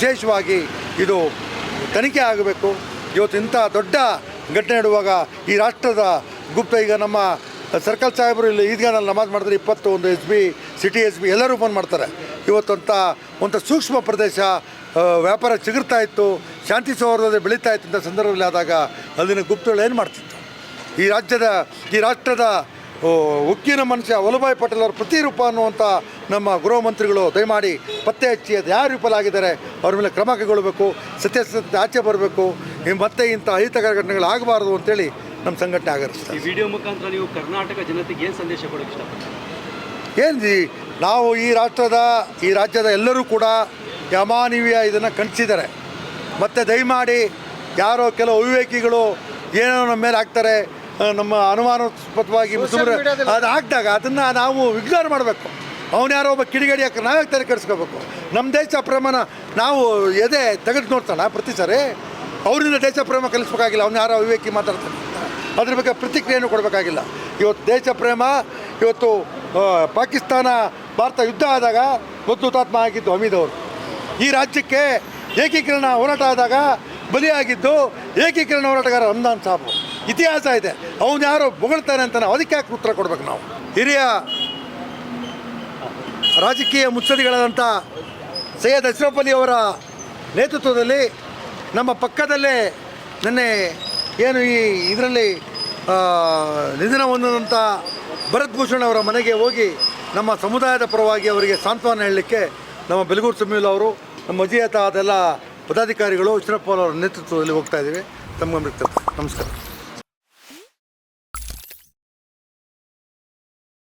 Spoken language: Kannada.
ವಿಶೇಷವಾಗಿ ಇದು ತನಿಖೆ ಆಗಬೇಕು. ಇವತ್ತು ಇಂಥ ದೊಡ್ಡ ಘಟನೆ ಇಡುವಾಗ ಈ ರಾಷ್ಟ್ರದ ಗುಪ್ತ, ಈಗ ನಮ್ಮ ಸರ್ಕಲ್ ಸಾಹೇಬರು ಇಲ್ಲಿ ಈದ್ಗಾನಲ್ಲಿ ನಮಾಜ್ ಮಾಡಿದ್ರೆ ಇಪ್ಪತ್ತು ಒಂದು S B, city S B ಎಲ್ಲರೂ ಫೋನ್ ಮಾಡ್ತಾರೆ. ಇವತ್ತಂತ ಒಂಥ ಸೂಕ್ಷ್ಮ ಪ್ರದೇಶ ವ್ಯಾಪಾರ ಚಿಗುರ್ತಾ ಇತ್ತು, ಶಾಂತಿ ಸೌಹಾರ್ದತೆ ಬೆಳೀತಾ ಇತ್ತು ಇಂಥ ಸಂದರ್ಭದಲ್ಲಿ ಆದಾಗ ಅಲ್ಲಿನ ಗುಪ್ತಗಳು ಏನು ಮಾಡ್ತಿತ್ತು? ಈ ರಾಜ್ಯದ, ಈ ರಾಷ್ಟ್ರದ ಉಕ್ಕಿನ ಮನುಷ್ಯ ವಲ್ಲಭಾಯ್ ಪಟೇಲ್ ಅವರ ಪ್ರತಿರೂಪ ಅನ್ನುವಂಥ ನಮ್ಮ ಗೃಹ ಮಂತ್ರಿಗಳು ದಯಮಾಡಿ ಪತ್ತೆ ಹಚ್ಚಿ ಅದು ಯಾರು ವಿಫಲಾಗಿದ್ದಾರೆ ಅವ್ರ ಮೇಲೆ ಕ್ರಮ ಕೈಗೊಳ್ಳಬೇಕು ಸತ್ಯಾಸತ್ಯ ಆಚೆ ಬರಬೇಕು ಮತ್ತೆ ಇಂಥ ಅಹಿತಕರ ಘಟನೆಗಳು ಆಗಬಾರ್ದು ಅಂತೇಳಿ ನಮ್ಮ ಸಂಘಟನೆ ಆಗರಿಸ್ತಾರೆ ಈ ವಿಡಿಯೋ ಮುಖಾಂತರ ನೀವು ಕರ್ನಾಟಕ ಜನತೆಗೆ ಏನು ಸಂದೇಶ ಕೊಡೋಕೆ ಇಷ್ಟಪಡ್ತೀರಿ? ಏನು ನಾವು ಈ ರಾಷ್ಟ್ರದ ಈ ರಾಜ್ಯದ ಎಲ್ಲರೂ ಕೂಡ ಯಮಾನವೀಯ ಇದನ್ನು ಖಂಡಿಸಿದ್ದಾರೆ. ಮತ್ತು ದಯಮಾಡಿ ಯಾರೋ ಕೆಲವು ಅವಿವೇಕಿಗಳು ಏನೋ ನಮ್ಮ ಮೇಲೆ ಹಾಕ್ತಾರೆ ನಮ್ಮ ಅನುಮಾನಾಸ್ಪದವಾಗಿ ಅದು ಹಾಕಿದಾಗ ಅದನ್ನು ನಾವು ವಿಜ್ಞಾನ ಮಾಡಬೇಕು. ಅವನು ಯಾರೋ ಒಬ್ಬ ಕಿಡಿಗಡಿ ಹಾಕಿ ನಾವೇ ತಲೆ ಕೆಡಿಸ್ಕೋಬೇಕು ನಮ್ಮ ದೇಶ ಪ್ರೇಮನ ನಾವು ಎದೆ ತೆಗೆದು ನೋಡ್ತಾನ ಪ್ರತಿ ಸಾರಿ? ಅವರಿಂದ ದೇಶ ಪ್ರೇಮ ಕಲಿಸ್ಬೇಕಾಗಿಲ್ಲ ಅವ್ನು ಯಾರೋ ವಿವೇಕಿ ಮಾತಾಡ್ತಾನೆ. ಅದ್ರ ಬಗ್ಗೆ ಪ್ರತಿಕ್ರಿಯೆಯನ್ನು ಕೊಡಬೇಕಾಗಿಲ್ಲ. ಇವತ್ತು ದೇಶ ಪ್ರೇಮ ಇವತ್ತು ಪಾಕಿಸ್ತಾನ ಭಾರತ ಯುದ್ಧ ಆದಾಗ ಮೊದಲು ಹುತಾತ್ಮ ಆಗಿದ್ದು ಹಮೀದ್ ಅವರು. ಈ ರಾಜ್ಯಕ್ಕೆ ಏಕೀಕರಣ ಹೋರಾಟ ಆದಾಗ ಬಲಿಯಾಗಿದ್ದು ಏಕೀಕರಣ ಹೋರಾಟಗಾರ ರಮ್ದಾನ್ ಸಾಬು. ಇತಿಹಾಸ ಇದೆ. ಅವನು ಯಾರೋ ಬೊಗಳ್ತಾನೆ ಅಂತ ನಾವು ಅದಕ್ಕೆ ಯಾಕೆ ಉತ್ತರ ಕೊಡ್ಬೇಕು ನಾವು? ಹಿರಿಯ ರಾಜಕೀಯ ಮುತ್ಸದಿಗಳಾದಂಥ ಸೈಯದ್ ಅಶ್ರಫ್ ಅವರ ನೇತೃತ್ವದಲ್ಲಿ ನಮ್ಮ ಪಕ್ಕದಲ್ಲೇ ನೆನ್ನೆ ಏನು ಈ ಇದರಲ್ಲಿ ನಿಧನ ಹೊಂದಿದಂಥ ಭರತ್ ಭೂಷಣ್ ಅವರ ಮನೆಗೆ ಹೋಗಿ ನಮ್ಮ ಸಮುದಾಯದ ಪರವಾಗಿ ಅವರಿಗೆ ಸಾಂತ್ವನ ಹೇಳಲಿಕ್ಕೆ ನಮ್ಮ ಬೆಲಗೂರು ಸಮೀಲ್ ಅವರು, ನಮ್ಮ ಅಜಿಯತ ಅದೆಲ್ಲ ಪದಾಧಿಕಾರಿಗಳು ಇಶ್ರಪ್ಪ ಅವರ ನೇತೃತ್ವದಲ್ಲಿ ಹೋಗ್ತಾ ಇದ್ದೀವಿ. ತಮ್ಮ ನಮಸ್ಕಾರ.